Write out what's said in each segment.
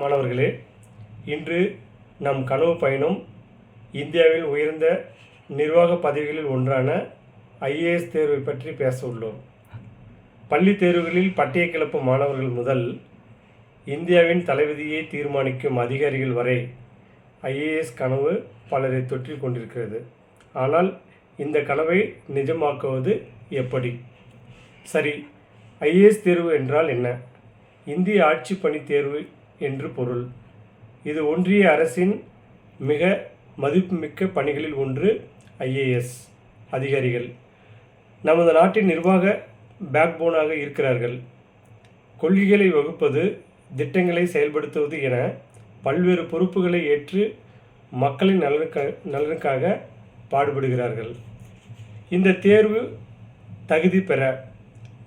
மாணவர்களே இன்று நம் கனவு பயணம் இந்தியாவில் உயர்ந்த நிர்வாக பதவிகளில் ஒன்றான ஐஏஎஸ் தேர்வை பற்றி பேச உள்ளோம். பள்ளி தேர்வுகளில் பட்டிய கிளப்பும் மாணவர்கள் முதல் இந்தியாவின் தலைவிதியை தீர்மானிக்கும் அதிகாரிகள் வரை ஐஏஎஸ் கனவு பலரை தொற்றிக் கொண்டிருக்கிறது. ஆனால் இந்த கனவை நிஜமாக்குவது எப்படி? சரி ஐஏஎஸ் தேர்வு என்றால் என்ன? இந்திய ஆட்சி பணி தேர்வு என்று பொருள். இது ஒன்றிய அரசின் மிக மதிப்புமிக்க பணிகளில் ஒன்று ஐஏஎஸ் அதிகாரிகள். நமது நாட்டின் நிர்வாக பேக்போனாக இருக்கிறார்கள். கொள்கைகளை வகுப்பது திட்டங்களை செயல்படுத்துவது என பல்வேறு பொறுப்புகளை ஏற்று மக்களின் நலனுக்க நலனுக்காக பாடுபடுகிறார்கள். இந்த தேர்வு தகுதி பெற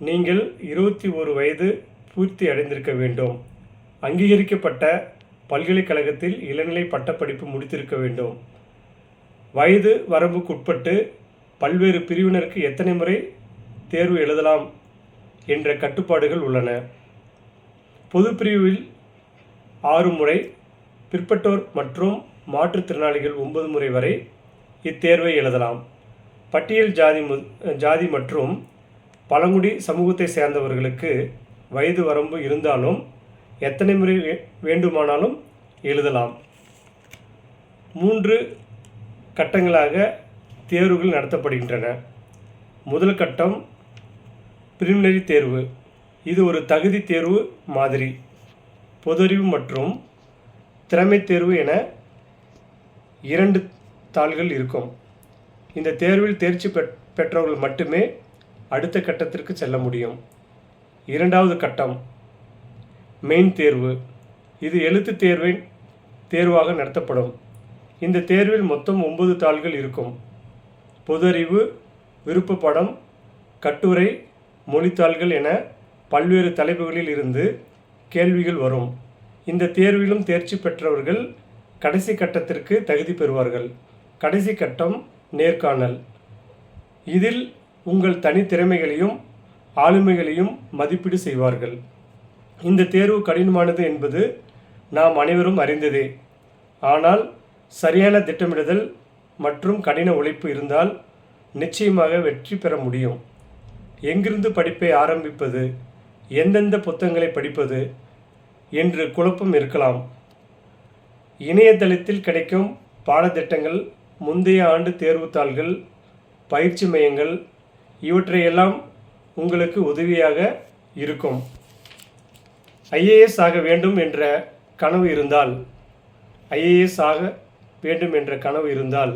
நீங்கள் இருபத்தி ஒரு வயது பூர்த்தி அடைந்திருக்க வேண்டும். அங்கீகரிக்கப்பட்ட பல்கலைக்கழகத்தில் இளநிலை பட்டப்படிப்பு முடித்திருக்க வேண்டும். வயது வரம்புக்குட்பட்டு பல்வேறு பிரிவினருக்கு எத்தனை முறை தேர்வு எழுதலாம் என்ற கட்டுப்பாடுகள் உள்ளன. பொது பிரிவில் ஆறு முறை பிற்பட்டோர் மற்றும் மாற்றுத்திறனாளிகள் ஒன்பது முறை வரை இத்தேர்வை எழுதலாம். பட்டியல் ஜாதி மு ஜாதி மற்றும் பழங்குடி சமூகத்தை சேர்ந்தவர்களுக்கு வயது வரம்பு இருந்தாலும் எத்தனை முறை வே- வேண்டுமானாலும் எழுதலாம். மூன்று கட்டங்களாக தேர்வுகள் நடத்தப்படுகின்றன. முதல் கட்டம் பிரிமினரி தேர்வு. இது ஒரு தகுதி தேர்வு மாதிரி. பொதறிவு மற்றும் திறமை தேர்வு என இரண்டு தாள்கள் இருக்கும். இந்த தேர்வில் தேர்ச்சி பெற் பெற்றவர்கள் மட்டுமே அடுத்த கட்டத்திற்கு செல்ல முடியும். இரண்டாவது கட்டம் மெயின் தேர்வு. இது எழுத்து தேர்வின் தேர்வாக நடத்தப்படும். இந்த தேர்வில் மொத்தம் ஒன்பது தாள்கள் இருக்கும். பொதறிவு விருப்ப படம் கட்டுரை மொழித்தாள்கள் என பல்வேறு தலைப்புகளில் இருந்து கேள்விகள் வரும். இந்த தேர்விலும் தேர்ச்சி பெற்றவர்கள் கடைசி கட்டத்திற்கு தகுதி பெறுவார்கள். கடைசி கட்டம் நேர்காணல். இதில் உங்கள் தனித்திறமைகளையும் ஆளுமைகளையும் மதிப்பீடு செய்வார்கள். இந்த தேர்வு கடினமானது என்பது நாம் அனைவரும் அறிந்ததே. ஆனால் சரியான திட்டமிடுதல் மற்றும் கடின உழைப்பு இருந்தால் நிச்சயமாக வெற்றி பெற முடியும். எங்கிருந்து படிப்பை ஆரம்பிப்பது எந்தெந்த புத்தகங்களை படிப்பது என்று குழப்பம் இருக்கலாம். இணையதளத்தில் கிடைக்கும் பாடத்திட்டங்கள் முந்தைய ஆண்டு தேர்வுத்தாள்கள் பயிற்சி மையங்கள் இவற்றையெல்லாம் உங்களுக்கு உதவியாக இருக்கும். ஐஏஎஸ் ஆக வேண்டும் என்ற கனவு இருந்தால் ஐஏஎஸ் ஆக வேண்டும் என்ற கனவு இருந்தால்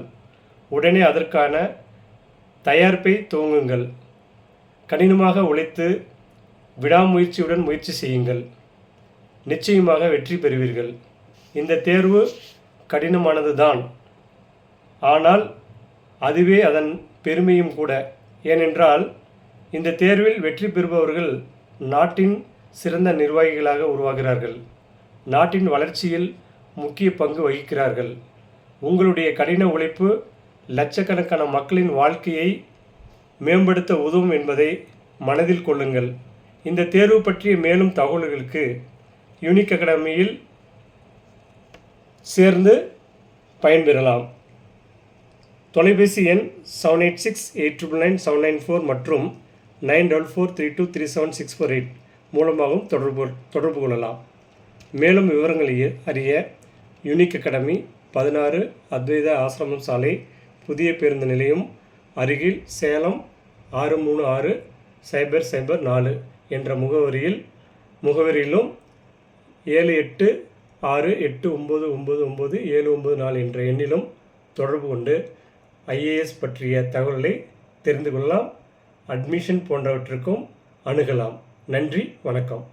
உடனே அதற்கான தயாரிப்பை துவங்குங்கள். கடினமாக உழைத்து விடாமுயற்சியுடன் முயற்சி செய்யுங்கள். நிச்சயமாக வெற்றி பெறுவீர்கள். இந்த தேர்வு கடினமானது தான் ஆனால் அதுவே அதன் பெருமையும் கூட. ஏனென்றால் இந்த தேர்வில் வெற்றி பெறுபவர்கள் நாட்டின் சிறந்த நிர்வாகிகளாக உருவாகிறார்கள். நாட்டின் வளர்ச்சியில் முக்கிய பங்கு வகிக்கிறார்கள். உங்களுடைய கடின உழைப்பு லட்சக்கணக்கான மக்களின் வாழ்க்கையை மேம்படுத்த உதவும் என்பதை மனதில் கொள்ளுங்கள். இந்த தேர்வு பற்றிய மேலும் தகவல்களுக்கு யூனிக் அகாடமியில் சேர்ந்து பயன்பெறலாம். தொலைபேசி எண் seven eight six eight triple nine seven nine four மற்றும் nine double four three two three seven six four eight மூலமாகவும் தொடர்பு தொடர்பு கொள்ளலாம். மேலும் விவரங்களை அறிய யுனிக் அகாடமி பதினாறு அத்வைத ஆசிரமம் சாலை புதிய பேருந்து நிலையம் அருகில் சேலம் ஆறு மூணு ஆறு சைபர் சைபர் நாலு என்ற முகவரியில் முகவரியிலும் ஏழு எட்டு ஆறு எட்டு ஒம்பது ஒம்பது ஒம்பது ஏழு ஒம்பது நாலு என்ற எண்ணிலும் தொடர்பு கொண்டு ஐஏஎஸ் பற்றிய தகவல்களை தெரிந்து கொள்ளலாம். அட்மிஷன் போன்றவற்றுக்கும் அணுகலாம். நன்றி வணக்கம்.